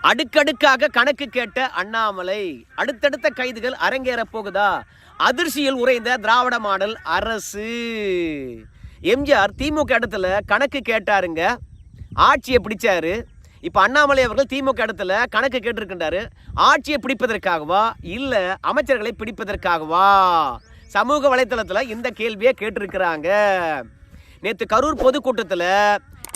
அடுக்கடுக்காக கணக்கு கேட்ட அண்ணாமலை அடுத்தடுத்த கைதுகள் அரங்கேற போகுதா? அதிர்ச்சியில் உறைந்த திராவிட மாடல் அரசு. எம்ஜிஆர் திமுக இடத்துல கணக்கு கேட்டாருங்க. ஆட்சியை பிடிச்சாரு. இப்போ அண்ணாமலை அவர்கள் திமுக இடத்துல கணக்கு கேட்டிருக்கின்றாரு. ஆட்சியை பிடிப்பதற்காகவா? இல்லை அமைச்சர்களை பிடிப்பதற்காகவா? சமூக வலைத்தளத்தில் இந்த கேள்வியை கேட்டிருக்கிறாங்க. நேற்று கரூர் பொதுக்கூட்டத்தில்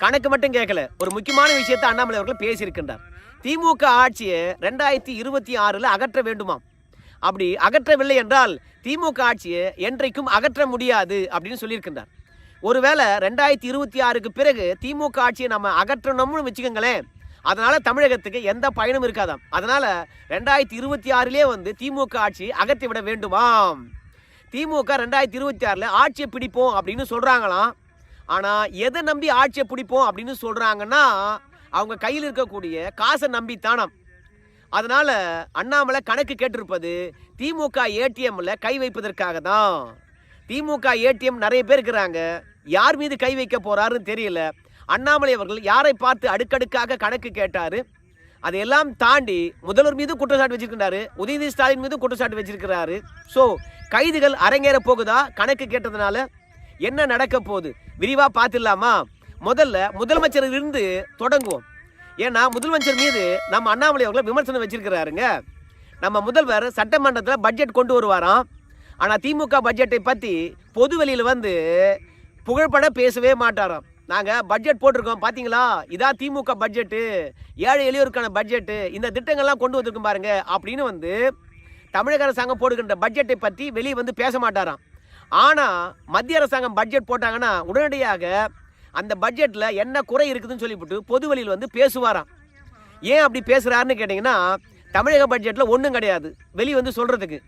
கணக்கு மட்டும் கேட்கல ஒரு முக்கியமான விஷயத்தை அண்ணாமலை அவர்கள் பேசியிருக்கின்றார். திமுக ஆட்சியை ரெண்டாயிரத்தி இருபத்தி ஆறில் அகற்ற வேண்டுமாம். அப்படி அகற்றவில்லை என்றால் திமுக ஆட்சியை என்றைக்கும் அகற்ற முடியாது அப்படின்னு சொல்லியிருக்கின்றார். ஒருவேளை ரெண்டாயிரத்தி இருபத்தி ஆறுக்கு பிறகு திமுக ஆட்சியை நம்ம அகற்றணும்னு வச்சுக்கோங்களேன் அதனால் தமிழகத்துக்கு எந்த பயனும் இருக்காதாம். அதனால் ரெண்டாயிரத்தி இருபத்தி ஆறிலே வந்து திமுக ஆட்சி அகற்றி விட வேண்டுமாம். திமுக ரெண்டாயிரத்தி இருபத்தி ஆறில் ஆட்சியை பிடிப்போம் அப்படின்னு சொல்கிறாங்களாம் ஆனால் எதை நம்பி ஆட்சியை பிடிப்போம் அப்படின்னு சொல்கிறாங்கன்னா அவங்க கையில் இருக்கக்கூடிய காசை நம்பித்தானம். அதனால் அண்ணாமலை கணக்கு கேட்டிருப்பது திமுக ஏடிஎம்மில் கை வைப்பதற்காக தான். திமுக ஏடிஎம் நிறைய பேர் இருக்கிறாங்க. யார் மீது கை வைக்க போகிறாருன்னு தெரியல. அண்ணாமலை அவர்கள் யாரை பார்த்து அடுக்கடுக்காக கணக்கு கேட்டார்? அதையெல்லாம் தாண்டி முதல்வர் மீது குற்றச்சாட்டு வச்சிருக்கிறாரு. உதயநிதி ஸ்டாலின் மீது குற்றச்சாட்டு வச்சிருக்கிறாரு. ஸோ கைதுகள் அரங்கேற போகுதா? கணக்கு கேட்டதுனால என்ன நடக்க போகுது? விரிவா பார்த்துடலாமா? முதல்ல முதலமைச்சர் இருந்து தொடங்குவோம். ஏன்னா முதலமைச்சர் மீது நம்ம அண்ணாமலை அவர்களை விமர்சனம் வச்சிருக்கிறாருங்க. நம்ம முதல்வர் சட்டமன்றத்தில் பட்ஜெட் கொண்டு வருவாராம். ஆனால் திமுக பட்ஜெட்டை பற்றி பொது வெளியில் வந்து புகழ்பட பேசவே மாட்டாராம். நாங்கள் பட்ஜெட் போட்டிருக்கோம் பார்த்தீங்களா இதான் திமுக பட்ஜெட்டு ஏழை எளியோருக்கான பட்ஜெட்டு இந்த திட்டங்கள்லாம் கொண்டு வந்திருக்கும் பாருங்க அப்படின்னு வந்து தமிழக அரசாங்கம் போடுகின்ற பட்ஜெட்டை பற்றி வெளியே வந்து பேச மாட்டாராம். ஆனால் மத்திய அரசாங்கம் பட்ஜெட் போட்டாங்கன்னா உடனடியாக அந்த பட்ஜெட்டில் என்ன குறை இருக்குதுன்னு சொல்லிவிட்டு பொதுவெளியில் வந்து பேசுவாராம். ஏன் அப்படி பேசுகிறாருன்னு கேட்டிங்கன்னா தமிழக பட்ஜெட்டில் ஒன்றும் கிடையாது. வெளியே வந்து சொல்கிறதுக்கு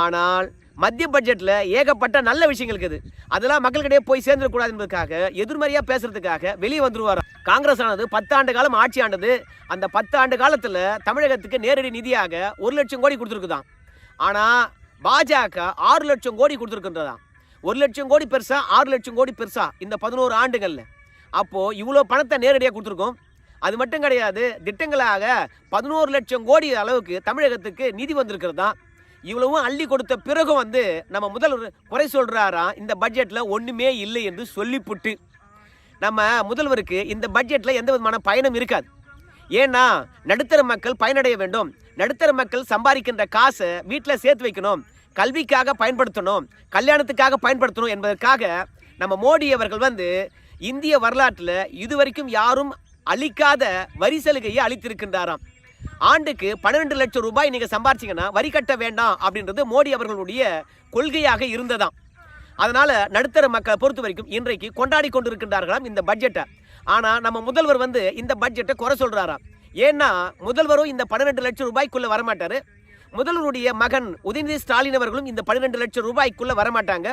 ஆனால் மத்திய பட்ஜெட்டில் ஏகப்பட்ட நல்ல விஷயங்கள் இருக்குது. அதெல்லாம் மக்களுக்கிடையே போய் சேர்ந்துடக்கூடாது என்பதற்காக எதிர்மறையாக பேசுறதுக்காக வெளியே வந்துருவாராம். காங்கிரஸ் ஆனது பத்தாண்டு காலம் ஆட்சி ஆண்டது. அந்த பத்தாண்டு காலத்தில் தமிழகத்துக்கு நேரடி நிதியாக ஒரு லட்சம் கோடி கொடுத்துருக்குதான் ஆனால் பாஜக ஆறு லட்சம் கோடி கொடுத்துருக்குன்றதான் ஒரு லட்சம் கோடி பெருசா ஆறு லட்சம் கோடி பெருசா இந்த பதினோரு ஆண்டுகளில். அப்போது இவ்வளோ பணத்தை நேரடியாக கொடுத்துருக்கோம். அது மட்டும் கிடையாது திட்டங்களாக பதினோரு லட்சம் கோடி அளவுக்கு தமிழகத்துக்கு நிதி வந்திருக்கிறது தான். இவ்வளவும் அள்ளி கொடுத்த பிறகும் வந்து நம்ம முதல்வர் குறை சொல்கிறாராம் இந்த பட்ஜெட்டில் ஒன்றுமே இல்லை என்று சொல்லிப்புட்டு. நம்ம முதல்வருக்கு இந்த பட்ஜெட்டில் எந்த விதமான பயனும் இருக்காது. ஏன்னா நடுத்தர மக்கள் பயனடைய வேண்டும். நடுத்தர மக்கள் சம்பாதிக்கின்ற காசை வீட்டில் சேர்த்து வைக்கணும். கல்விக்காக பயன்படுத்தணும் கல்யாணத்துக்காக பயன்படுத்தணும் என்பதற்காக நம்ம மோடி அவர்கள் வந்து இந்திய வரலாற்றில் இதுவரைக்கும் யாரும் அளிக்காத வரி சலுகையை அளித்திருக்கின்றாராம். ஆண்டுக்கு பன்னிரெண்டு லட்சம் ரூபாய் நீங்கள் சம்பாரிச்சிங்கன்னா வரி கட்ட வேண்டாம் அப்படின்றது மோடி அவர்களுடைய கொள்கையாக இருந்ததாம். அதனால் நடுத்தர மக்களை பொறுத்த வரைக்கும் இன்றைக்கு கொண்டாடி கொண்டிருக்கின்றார்களாம் இந்த பட்ஜெட்டை. ஆனால் நம்ம முதல்வர் வந்து இந்த பட்ஜெட்டை குறை சொல்கிறாராம் ஏன்னா முதல்வரும் இந்த பன்னிரெண்டு லட்சம் ரூபாய்க்குள்ளே வரமாட்டார். முதல்வருடைய மகன் உதயநிதி ஸ்டாலின் அவர்களும் இந்த பன்னிரெண்டு லட்சம் ரூபாய்க்குள்ள வரமாட்டாங்க.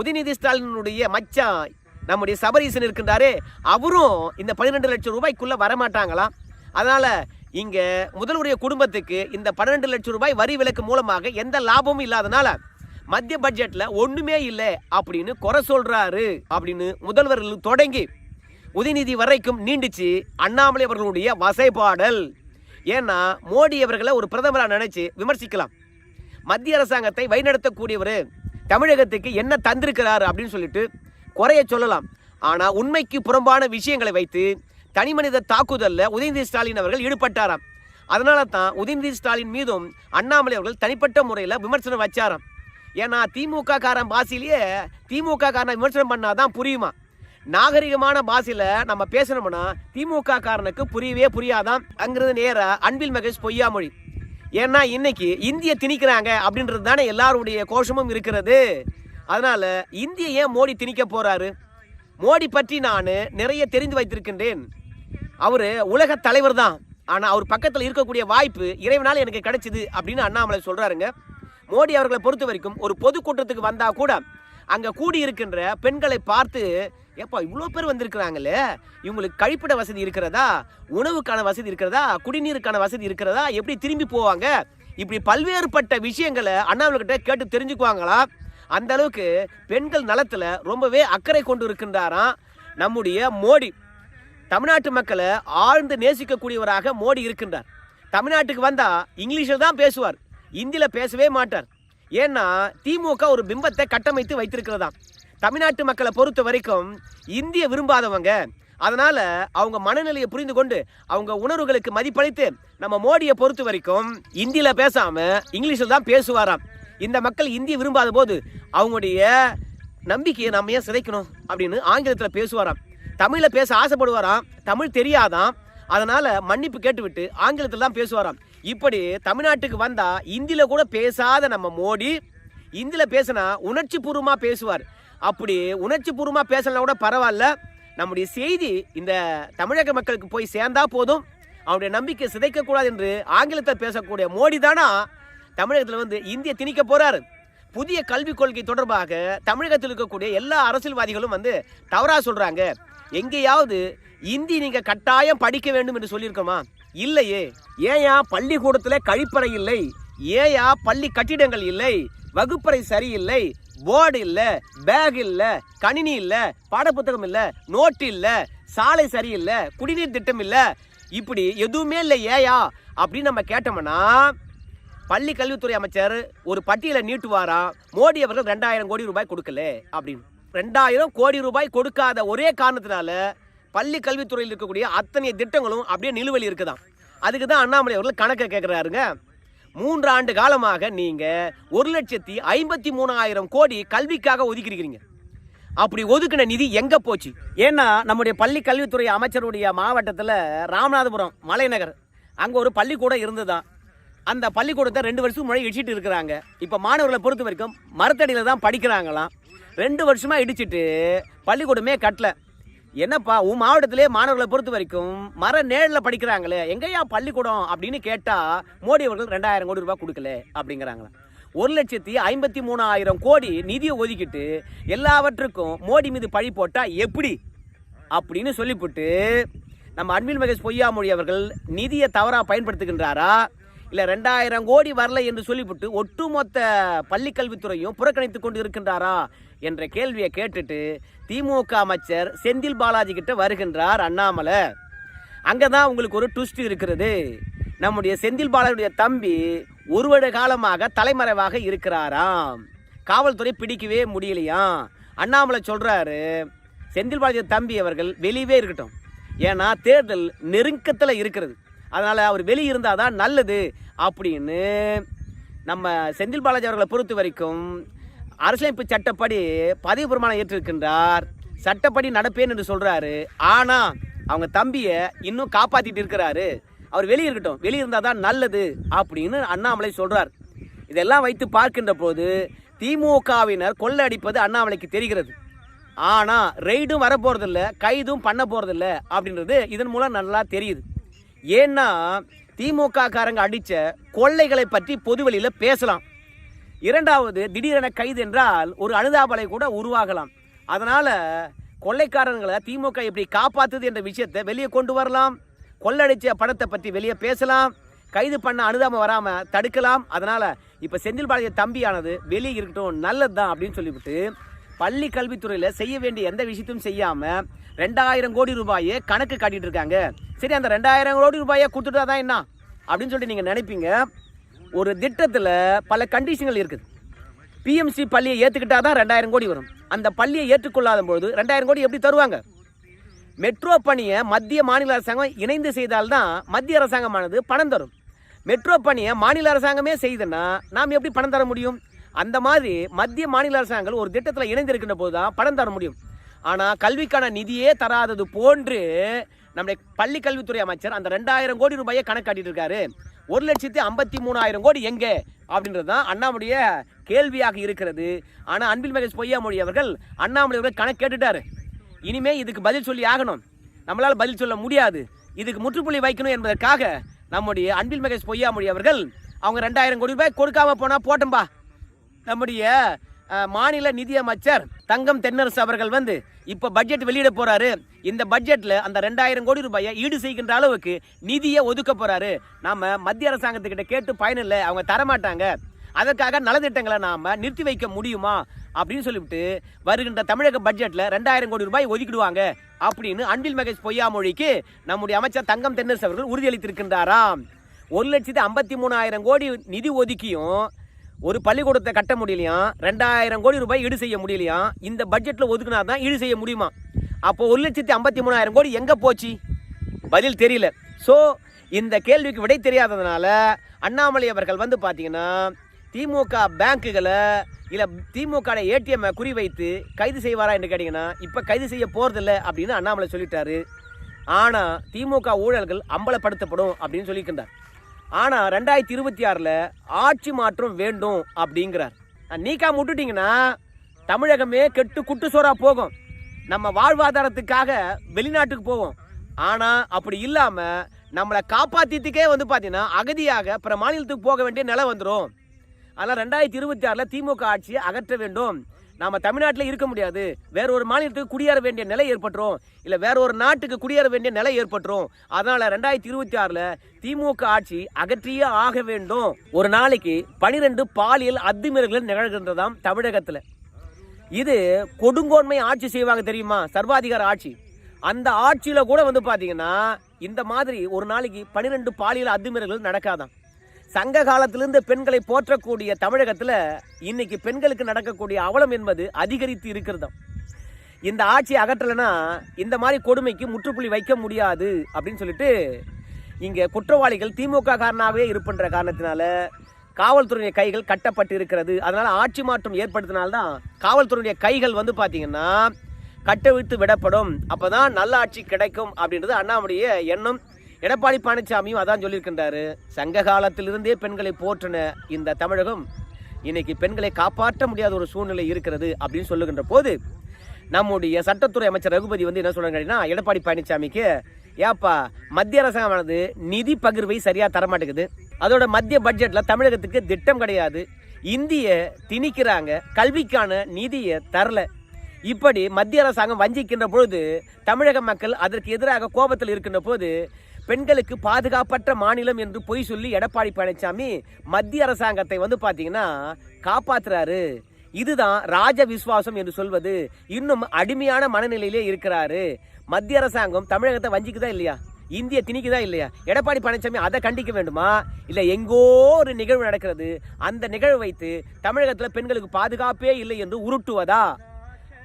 உதயநிதி ஸ்டாலினுடைய மச்சான் நம்முடைய சபரீசன் இருக்கின்றாரே அவரும் இந்த பன்னிரெண்டு லட்சம் ரூபாய்க்குள்ள வரமாட்டாங்களாம் அதனால இங்க முதல்வருடைய குடும்பத்துக்கு இந்த பன்னிரெண்டு லட்சம் ரூபாய் வரி விலக்கு மூலமாக எந்த லாபமும் இல்லாதனால மத்திய பட்ஜெட்ல ஒண்ணுமே இல்லை அப்படின்னு குறை சொல்றாரு அப்படின்னு முதல்வர்கள் தொடங்கி உதயநிதி வரைக்கும் நீண்டுச்சு அண்ணாமலை அவர்களுடைய வசைபாடல். ஏன்னா மோடி அவர்களை ஒரு பிரதமராக நினைச்சு விமர்சிக்கலாம். மத்திய அரசாங்கத்தை வழிநடத்தக்கூடியவர் தமிழகத்துக்கு என்ன தந்திருக்கிறார் அப்படின்னு சொல்லிட்டு குறைய சொல்லலாம். ஆனால் உண்மைக்கு புறம்பான விஷயங்களை வைத்து தனிமனித தாக்குதலில் உதயநிதி ஸ்டாலின் அவர்கள் ஈடுபட்டாராம். அதனால தான் உதயநிதி ஸ்டாலின் மீதும் அண்ணாமலை அவர்கள் தனிப்பட்ட முறையில் விமர்சனம் வச்சாராம். ஏன்னா திமுக காரன் பாசிலேயே திமுக காரனை விமர்சனம் பண்ணாதான் புரியுமா? நாகரிகமான பாஷையில நம்ம பேசணும்னா திமுக காரனுக்கு புரியவே புரியாதான். அங்கிருந்து நேராக அன்பில் மகேஷ் பொய்யாமொழி ஏன்னா இன்னைக்கு இந்திய திணிக்கிறாங்க அப்படின்றது தானே எல்லாருடைய கோஷமும் இருக்கிறது. அதனால இந்திய ஏன் மோடி திணிக்க போறாரு? மோடி பற்றி நான் நிறைய தெரிந்து வைத்திருக்கின்றேன். அவர் உலக தலைவர் தான். ஆனால் அவர் பக்கத்தில் இருக்கக்கூடிய வாய்ப்பு இறைவனால் எனக்கு கிடைச்சிது அப்படின்னு அண்ணாமலை சொல்கிறாருங்க மோடி அவர்களை பொறுத்த வரைக்கும் ஒரு பொதுக்கூட்டத்துக்கு வந்தால் கூட அங்கே கூடி இருக்கின்ற பெண்களை பார்த்து ஏப்பா இவ்வளோ பேர் வந்திருக்கிறாங்களே? இவங்களுக்கு கழிப்பிட வசதி இருக்கிறதா? உணவுக்கான வசதி இருக்கிறதா? குடிநீருக்கான வசதி இருக்கிறதா? எப்படி திரும்பி போவாங்க? இப்படி பல்வேறுபட்ட விஷயங்களை அண்ணாமலைகிட்ட கேட்டு தெரிஞ்சுக்குவாங்களா? அந்த அளவுக்கு பெண்கள் நலத்தில் ரொம்பவே அக்கறை கொண்டு இருக்கின்றாராம் நம்முடைய மோடி. தமிழ்நாட்டு மக்களை ஆழ்ந்து நேசிக்கக்கூடியவராக மோடி இருக்கின்றார். தமிழ்நாட்டுக்கு வந்தால் இங்கிலீஷில் தான் பேசுவார். இந்தியில் பேசவே மாட்டார். ஏன்னா திமுக ஒரு பிம்பத்தை கட்டமைத்து வைத்திருக்கிறதாம். தமிழ்நாட்டு மக்களை பொறுத்த வரைக்கும் இந்திய விரும்பாதவங்க. அதனால அவங்க மனநிலையை புரிந்து கொண்டு அவங்க உணர்வுகளுக்கு மதிப்பளித்து நம்ம மோடியை பொறுத்த வரைக்கும் இந்தியில பேசாம இங்கிலீஷில் தான் பேசுவாராம். இந்த மக்கள் இந்திய விரும்பாத போது அவங்களுடைய நம்பிக்கையை நம்ம ஏன் சிதைக்கணும்? அப்படின்னு ஆங்கிலத்தில் பேசுவாராம். தமிழில் பேச ஆசைப்படுவாராம். தமிழ் தெரியாதான் அதனால் மன்னிப்பு கேட்டுவிட்டு ஆங்கிலத்தில் தான் பேசுவாராம். இப்படி தமிழ்நாட்டுக்கு வந்தால் இந்தியில் கூட பேசாத நம்ம மோடி இந்தியில் பேசினா உணர்ச்சி பூர்வமாக பேசுவார். அப்படி உணர்ச்சி பூர்வமாக பேசலாம் கூட பரவாயில்ல. நம்முடைய செய்தி இந்த தமிழக மக்களுக்கு போய் சேர்ந்தா போதும். அவருடைய நம்பிக்கை சிதைக்கக்கூடாது என்று ஆங்கிலத்தில் பேசக்கூடிய மோடி தானா? தமிழகத்தில் வந்து இந்திய திணிக்க போகிறாரு புதிய கல்விக் கொள்கை தொடர்பாக தமிழகத்தில் இருக்கக்கூடிய எல்லா அரசியல்வாதிகளும் வந்து தவறாக சொல்கிறாங்க எங்கேயாவது இந்தி நீங்க கட்டாயம் படிக்க வேண்டும் என்று சொல்லியிருக்கோமா? இல்லையே. ஏயா பள்ளிக்கூடத்தில் கழிப்பறை இல்லை. ஏயா பள்ளி கட்டிடங்கள் இல்லை. வகுப்பறை சரியில்லை போர்டு இல்லை. பேக் இல்லை. கணினி இல்லை. பாடப்புத்தகம் இல்லை. நோட்டு இல்லை. சாலை சரியில்லை குடிநீர் திட்டம் இல்லை. இப்படி எதுவுமே இல்லை ஏயா. அப்படின்னு நம்ம கேட்டோம்னா பள்ளி கல்வித்துறை அமைச்சர் ஒரு பட்டியலை நீட்டுவாராம் மோடி அவர்கள் ரெண்டாயிரம் கோடி ரூபாய் கொடுக்கல அப்படின்னு. ரெண்டாயிரம் கோடி ரூபாய் கொடுக்காத ஒரே காரணத்தினால பள்ளி கல்வித்துறையில் இருக்கக்கூடிய அத்தனை திட்டங்களும் அப்படியே நிலுவையில் இருக்குதான் அதுக்கு தான் அண்ணாமலை அவர்கள் கணக்கை கேட்குறாருங்க. மூன்று ஆண்டு காலமாக நீங்கள் ஒரு லட்சத்தி ஐம்பத்தி மூணாயிரம் கோடி கல்விக்காக ஒதுக்கியிருக்கிறீங்க. அப்படி ஒதுக்கின நிதி எங்கே போச்சு? ஏன்னா நம்முடைய பள்ளி கல்வித்துறை அமைச்சருடைய மாவட்டத்தில் ராமநாதபுரம் மலைநகர் அங்கே ஒரு பள்ளிக்கூடம் இருந்துதான். அந்த பள்ளிக்கூடத்தை ரெண்டு வருஷம் முன்னாடி இடிச்சிட்டு இருக்கிறாங்க. இப்போ மாணவர்களை பொறுத்த வரைக்கும் மரத்தடியில் தான் படிக்கிறாங்களாம். ரெண்டு வருஷமாக இடிச்சிட்டு பள்ளிக்கூடமே கட்டல. என்னப்பா உன் மாவட்டத்திலே மாணவர்களை பொறுத்த வரைக்கும் மர நேழில் படிக்கிறாங்களே எங்கேயா பள்ளிக்கூடம் அப்படின்னு கேட்டால் மோடி அவர்கள் ரெண்டாயிரம் கோடி ரூபாய் கொடுக்கல அப்படிங்கிறாங்களா ஒரு லட்சத்தி ஐம்பத்தி மூணாயிரம் கோடி நிதியை ஒதுக்கிட்டு எல்லாவற்றுக்கும் மோடி மீது பழி போட்டால் எப்படி? அப்படின்னு சொல்லிவிட்டு நம்ம அன்பில் மகேஷ் பொய்யாமொழி அவர்கள் நிதியை தவறாக பயன்படுத்துகின்றாரா? இல்லை ரெண்டாயிரம் கோடி வரல என்று சொல்லிவிட்டு ஒட்டுமொத்த பள்ளிக்கல்வித்துறையும் புறக்கணித்து கொண்டு இருக்கின்றாரா என்ற கேள்வியை கேட்டுட்டு திமுக அமைச்சர் செந்தில் பாலாஜி கிட்ட வருகின்றார் அண்ணாமலை. அங்கே தான் உங்களுக்கு ஒரு ட்விஸ்ட் இருக்கிறது. நம்முடைய செந்தில் பாலாஜியுடைய தம்பி ஒரு வருட காலமாக தலைமறைவாக இருக்கிறாராம். காவல்துறை பிடிக்கவே முடியலையாம் அண்ணாமலை சொல்கிறாரு செந்தில் பாலாஜி தம்பி அவர்கள் வெளியவே இருக்கட்டும். ஏன்னா தேர்தல் நெருக்கத்தில் இருக்கிறது. அதனால் அவர் வெளியிருந்தால் தான் நல்லது அப்படின்னு நம்ம செந்தில் பாலாஜி அவர்களை பொறுத்த வரைக்கும் அரசியலமைப்பு சட்டப்படி பதவி பிரமாணம் ஏற்றிருக்கின்றார். சட்டப்படி நடப்பேன் என்று சொல்கிறாரு ஆனால் அவங்க தம்பியை இன்னும் காப்பாற்றிட்டு இருக்கிறாரு. அவர் வெளியே இருக்கட்டும் இருந்தால் தான் நல்லது அப்படின்னு அண்ணாமலை சொல்கிறார் இதெல்லாம் வைத்து பார்க்கின்ற போது திமுகவினர் கொள்ளடிப்பது அண்ணாமலைக்கு தெரிகிறது. ஆனால் ரெய்டும் வரப்போகிறதில்ல கைதும் பண்ண போகிறதில்ல அப்படின்றது இதன் மூலம் நல்லா தெரியுது. ஏன்னா திமுக காரங்க அடித்த கொள்ளைகளை பற்றி பொதுவெளியில் பேசலாம். இரண்டாவது திடீரென கைது என்றால் ஒரு அனுதாபலை கூட உருவாகலாம். அதனால் கொள்ளைக்காரங்களை திமுக எப்படி காப்பாற்றுது என்ற விஷயத்தை வெளியே கொண்டு வரலாம். கொள்ளடிச்ச படத்தை பற்றி வெளியே பேசலாம். கைது பண்ண அனுதாபம் வராமல் தடுக்கலாம். அதனால் இப்போ செந்தில் பாலாஜி தம்பியானது வெளியே இருக்கட்டும் நல்லது தான் அப்படின்னு சொல்லிவிட்டு பள்ளி கல்வித்துறையில் செய்ய வேண்டிய எந்த விஷயத்தையும் செய்யாமல் ரெண்டாயிரம் கோடி ரூபாயை கணக்கு காட்டிட்டு இருக்காங்க. சரி அந்த ரெண்டாயிரம் கோடி ரூபாயை கொடுத்துட்டா தான் என்ன? அப்படின்னு சொல்லிட்டு நீங்கள் நினைப்பீங்க. ஒரு திட்டத்தில் பல கண்டிஷன்கள் இருக்குது. பிஎம்சி பள்ளியை ஏற்றுக்கிட்டா தான் ரெண்டாயிரம் கோடி வரும். அந்த பள்ளியை ஏற்றுக்கொள்ளாத பொழுது ரெண்டாயிரம் கோடி எப்படி தருவாங்க? மெட்ரோ பணியை மத்திய மாநில அரசாங்கம் இணைந்து செய்தால்தான் மத்திய அரசாங்கமானது பணம் தரும். மெட்ரோ பணியை மாநில அரசாங்கமே செய்தனா நாம் எப்படி பணம் தர முடியும்? அந்த மாதிரி மத்திய மாநில அரசாங்கங்கள் ஒரு திட்டத்தில் இணைந்திருக்கின்ற போது தான் பணம் தர முடியும். ஆனால் கல்விக்கான நிதியே தராதது போன்று நம்முடைய பள்ளி கல்வித்துறை அமைச்சர் அந்த ரெண்டாயிரம் கோடி ரூபாயை கணக்காட்டிட்டு இருக்காரு. ஒரு லட்சத்தி ஐம்பத்தி மூணாயிரம் கோடி எங்கே? அப்படின்றது தான் அண்ணாமுடைய கேள்வியாக இருக்கிறது. ஆனால் அன்பில் மகேஷ் பொய்யாமொழி அவர்கள் அண்ணாமலை அவர்கள் கணக்கு கேட்டுட்டாரு. இனிமே இதுக்கு பதில் சொல்லி ஆகணும். நம்மளால் பதில் சொல்ல முடியாது. இதுக்கு முற்றுப்புள்ளி வைக்கணும் என்பதற்காக நம்முடைய அன்பில் மகேஷ் பொய்யாமொழி அவர்கள் அவங்க ரெண்டாயிரம் கோடி ரூபாய் கொடுக்காம போனால் போட்டோம்பா. நம்முடைய மாநில மாநில நிதியமைச்சர் தங்கம் தென்னரசு அவர்கள் வந்து இப்ப பட்ஜெட் வெளியிட போறாரு. இந்த பட்ஜெட்ல அந்த ரெண்டாயிரம் கோடி ரூபாயை ஈடு செய்கின்ற அளவுக்கு நிதியை ஒதுக்க போறாரு. நாம மத்திய அரசாங்கத்துக்கிட்ட கேட்டு பயனில்லை அவங்க தரமாட்டாங்க. அதற்காக நலத்திட்டங்களை நாம நிறுத்தி வைக்க முடியுமா அப்படின்னு சொல்லிவிட்டு வருகின்ற தமிழக பட்ஜெட்ல ரெண்டாயிரம் கோடி ரூபாய் ஒதுக்கிடுவாங்க அப்படின்னு அன்பில் மகேஷ் பொய்யாமொழிக்கு நம்முடைய அமைச்சர் தங்கம் தென்னரசு அவர்கள் உறுதியளித்திருக்கின்றாராம். ஒரு லட்சத்தி ஐம்பத்தி மூணாயிரம் கோடி நிதி ஒதுக்கியும் ஒரு பள்ளிக்கூடத்தை கட்ட முடியலையாம் ரெண்டாயிரம் கோடி ரூபாய் ஈடு செய்ய முடியலையாம் இந்த பட்ஜெட்டில் ஒதுக்குனா தான் ஈடு செய்ய முடியுமா? அப்போ ஒரு லட்சத்தி ஐம்பத்தி மூணாயிரம் கோடி எங்கே போச்சு? பதில் தெரியல. ஸோ இந்த கேள்விக்கு விடை தெரியாததுனால அண்ணாமலை அவர்கள் வந்து பார்த்தீங்கன்னா திமுக பேங்க்குகளை இல்லை திமுக ஏடிஎம் குறிவைத்து கைது செய்வாரா என்று கேட்டிங்கன்னா இப்போ கைது செய்ய போகிறதில்ல அப்படின்னு அண்ணாமலை சொல்லிட்டாரு. ஆனால் திமுக ஊழல்கள் அம்பலப்படுத்தப்படும் அப்படின்னு சொல்லியிருக்கின்றார் ஆனால் ரெண்டாயிரத்தி இருபத்தி ஆறில் ஆட்சி மாற்றம் வேண்டும் அப்படிங்கிறார். நீக்கா விட்டுட்டீங்கன்னா தமிழகமே கெட்டு குட்டுசோரா போகும். நம்ம வாழ்வாதாரத்துக்காக வெளிநாட்டுக்கு போவோம். ஆனால் அப்படி இல்லாமல் நம்மளை காப்பாத்திட்டுக்கே வந்து பார்த்தீங்கன்னா அகதியாக பிற மாநிலத்துக்கு போக வேண்டிய நிலை வந்துடும் அதனால் ரெண்டாயிரத்தி இருபத்தி ஆறில் திமுக ஆட்சியை அகற்ற வேண்டும். நாம தமிழ்நாட்டில் இருக்க முடியாது. வேற ஒரு மாநிலத்துக்கு குடியேற வேண்டிய நிலை ஏற்பட்டுரும். இல்லை வேற ஒரு நாட்டுக்கு குடியேற வேண்டிய நிலை ஏற்பட்டுரும். அதனால ரெண்டாயிரத்தி இருபத்தி ஆறில் திமுக ஆட்சி அகற்றியே ஆக வேண்டும். ஒரு நாளைக்கு பனிரெண்டு பாலியல் அத்துமீறல்கள் நிகழ்கின்றதாம் தமிழகத்தில். இது கொடுங்கோன்மை ஆட்சி செய்வாங்க தெரியுமா? சர்வாதிகார ஆட்சி. அந்த ஆட்சியில கூட வந்து பாத்தீங்கன்னா இந்த மாதிரி ஒரு நாளைக்கு பனிரெண்டு பாலியல் அத்துமீறல்கள் நடக்காதாம். சங்க காலத்திலிருந்து பெண்களை போற்றக்கூடிய தமிழகத்தில் இன்னைக்கு பெண்களுக்கு நடக்கக்கூடிய அவலம் என்பது அதிகரித்து இருக்கிறதாம். இந்த ஆட்சி அகற்றலைன்னா இந்த மாதிரி கொடுமைக்கு முற்றுப்புள்ளி வைக்க முடியாது அப்படின்னு சொல்லிட்டு இங்கே குற்றவாளிகள் திமுக காரனாகவே இருப்பின்ற காரணத்தினால காவல்துறையுடைய கைகள் கட்டப்பட்டு இருக்கிறது அதனால் ஆட்சி மாற்றம் ஏற்படுத்தினால்தான் காவல்துறையுடைய கைகள் வந்து பார்த்திங்கன்னா கட்டவிழ்த்து விடப்படும். அப்பதான் நல்ல ஆட்சி கிடைக்கும் அப்படின்றது அண்ணாமுடைய எண்ணம். எடப்பாடி பழனிசாமியும் அதான் சொல்லியிருக்கின்றாரு. சங்க காலத்திலிருந்தே பெண்களை போற்றின இந்த தமிழகம் இன்னைக்கு பெண்களை காப்பாற்ற முடியாத ஒரு சூழ்நிலை இருக்கிறது அப்படின்னு சொல்லுகின்ற போது நம்முடைய சட்டத்துறை அமைச்சர் ரகுபதி வந்து என்ன சொல்றாங்கன்னா எடப்பாடி பழனிசாமிக்கு ஏப்பா மத்திய அரசாங்கமானது நிதி பகிர்வை சரியாக தரமாட்டேங்குது. அதோட மத்திய பட்ஜெட்டில் தமிழகத்துக்கு திட்டம் கிடையாது. இந்திய திணிக்கிறாங்க. கல்விக்கான நிதியை தரல. இப்படி மத்திய அரசாங்கம் வஞ்சிக்கின்ற பொழுது தமிழக மக்கள் அதற்கு எதிராக கோபத்தில் இருக்கின்ற போது பெண்களுக்கு பாதுகாப்பற்ற மாநிலம் என்று பொய் சொல்லி எடப்பாடி பழனிசாமி மத்திய அரசாங்கத்தை வந்து பார்த்தீங்கன்னா காப்பாத்துறாரு. இதுதான் ராஜ விசுவாசம் என்று சொல்வது. இன்னும் அடிமையான மனநிலையிலே இருக்கிறாரு. மத்திய அரசாங்கம் தமிழகத்தை வஞ்சிக்குதா இல்லையா? இந்திய திணிக்குதா இல்லையா? எடப்பாடி பழனிசாமி அதை கண்டிக்க வேண்டுமா? இல்லை எங்கோ ஒரு நிகழ்வு நடக்கிறது. அந்த நிகழ்வு வைத்து தமிழகத்தில் பெண்களுக்கு பாதுகாப்பே இல்லை என்று உருட்டுவதா?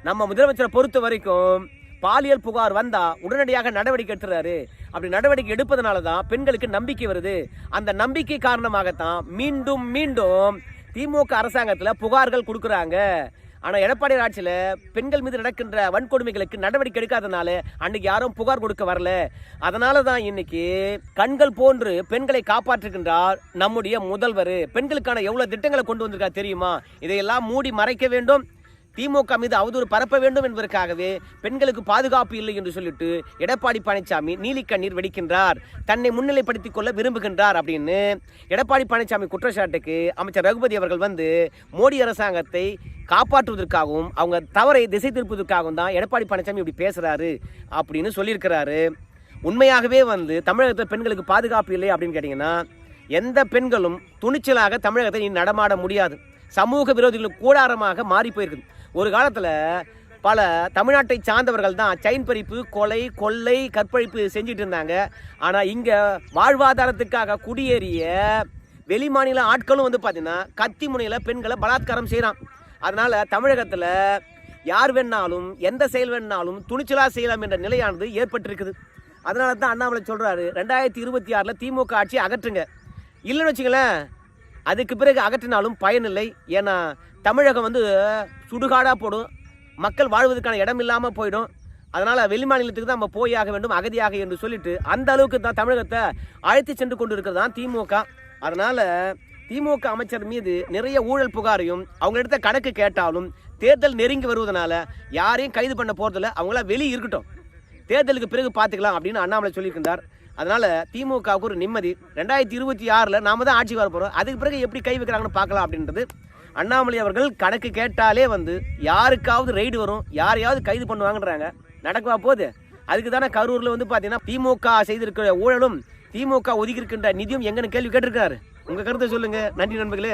நம்ம முதலமைச்சரை பொறுத்த வரைக்கும் பாலியல் புகார் வந்தால் உடனடியாக நடவடிக்கை எடுத்துறாரு அப்படி நடவடிக்கை எடுப்பதனால தான் பெண்களுக்கு நம்பிக்கை வருது. அந்த நம்பிக்கை காரணமாகத்தான் மீண்டும் மீண்டும் திமுக அரசாங்கத்தில் புகார்கள் கொடுக்குறாங்க. ஆனால் எடப்பாடி ஆட்சியில் பெண்கள் மீது நடக்கின்ற வன்கொடுமைகளுக்கு நடவடிக்கை எடுக்காதனால அன்னைக்கு யாரும் புகார் கொடுக்க வரல. அதனால தான் இன்னைக்கு கண்கள் போன்று பெண்களை காப்பாற்றுகின்றார் நம்முடைய முதல்வர். பெண்களுக்கான எவ்வளோ திட்டங்களை கொண்டு வந்திருக்கா தெரியுமா? இதையெல்லாம் மூடி மறைக்க வேண்டும். திமுக மீது அவதூறு பரப்ப வேண்டும் என்பதற்காகவே பெண்களுக்கு பாதுகாப்பு இல்லை என்று சொல்லிட்டு எடப்பாடி பழனிசாமி நீலிக்கண்ணீர் வெடிக்கின்றார். தன்னை முன்னிலைப்படுத்திக் கொள்ள விரும்புகின்றார் அப்படின்னு எடப்பாடி பழனிசாமி குற்றச்சாட்டுக்கு அமைச்சர் ரகுபதி அவர்கள் வந்து மோடி அரசாங்கத்தை காப்பாற்றுவதற்காகவும் அவங்க தவறை திசை திருப்பதற்காகவும் தான் எடப்பாடி பழனிசாமி இப்படி பேசுறாரு அப்படின்னு சொல்லியிருக்கிறாரு. உண்மையாகவே வந்து தமிழகத்தில் பெண்களுக்கு பாதுகாப்பு இல்லை அப்படின்னு கேட்டிங்கன்னா எந்த பெண்களும் துணிச்சலாக தமிழகத்தை நீ நடமாட முடியாது. சமூக விரோதிகளின் கூடாரமாக மாறி போயிருக்குது. ஒரு காலத்தில் பல தமிழ்நாட்டை சார்ந்தவர்கள் தான் செயின் பறிப்பு கொலை கொள்ளை கற்பழிப்பு செஞ்சுட்டு இருந்தாங்க. ஆனால் இங்கே வாழ்வாதாரத்துக்காக குடியேறிய வெளிமாநில ஆட்களும் வந்து பார்த்தீங்கன்னா கத்தி முனையில் பெண்களை பலாத்காரம் செய்கிறான் அதனால் தமிழகத்தில் யார் வேணாலும் எந்த செயல் வேணாலும் துணிச்சலாக செய்யலாம் என்ற நிலையானது ஏற்பட்டிருக்குது. அதனால தான் அண்ணாமலை சொல்கிறாரு ரெண்டாயிரத்தி இருபத்தி ஆறில் திமுக ஆட்சி அகற்றுங்க. இல்லைன்னு வச்சுங்களேன் அதுக்கு பிறகு அகற்றினாலும் பயனில்லை. ஏன்னா தமிழகம் வந்து சுடுகாடாக போடும். மக்கள் வாழ்வதற்கான இடம் இல்லாமல் போயிடும். அதனால் வெளி மாநிலத்துக்கு தான் நம்ம போய் ஆக வேண்டும் அகதியாக என்று சொல்லிட்டு அந்த அளவுக்கு தான் தமிழகத்தை அழைத்து சென்று கொண்டு இருக்கிறது தான் திமுக. அதனால் திமுக அமைச்சர் மீது நிறைய ஊழல் புகாரையும் அவங்க எடுத்த கணக்கு கேட்டாலும் தேர்தல் நெருங்கி வருவதனால யாரையும் கைது பண்ண போகிறதில்ல அவங்களாம் வெளியே இருக்கட்டும். தேர்தலுக்கு பிறகு பார்த்துக்கலாம் அப்படின்னு அண்ணாமலை சொல்லியிருக்கின்றார். அதனால் திமுகவுக்கு ஒரு நிம்மதி. ரெண்டாயிரத்தி இருபத்தி ஆறில் நாம தான் ஆட்சி வர போகிறோம் அதுக்கு பிறகு எப்படி கை வைக்கிறாங்கன்னு பார்க்கலாம் அப்படின்றது அண்ணாமலை அவர்கள் கணக்கு கேட்டாலே வந்து யாருக்காவது ரைடு வரும் யாரையாவது கைது பண்ணுவாங்கன்றாங்க. நடக்குவா போகுது? அதுக்கு தானே கரூரில் வந்து பார்த்தீங்கன்னா திமுக செய்திருக்கிற ஊழலும் திமுக ஒதுக்கியிருக்கின்ற நிதியும் எங்கன்னு கேள்வி கேட்டிருக்காரு உங்கள் கருத்தை சொல்லுங்கள் நன்றி நண்பர்களே.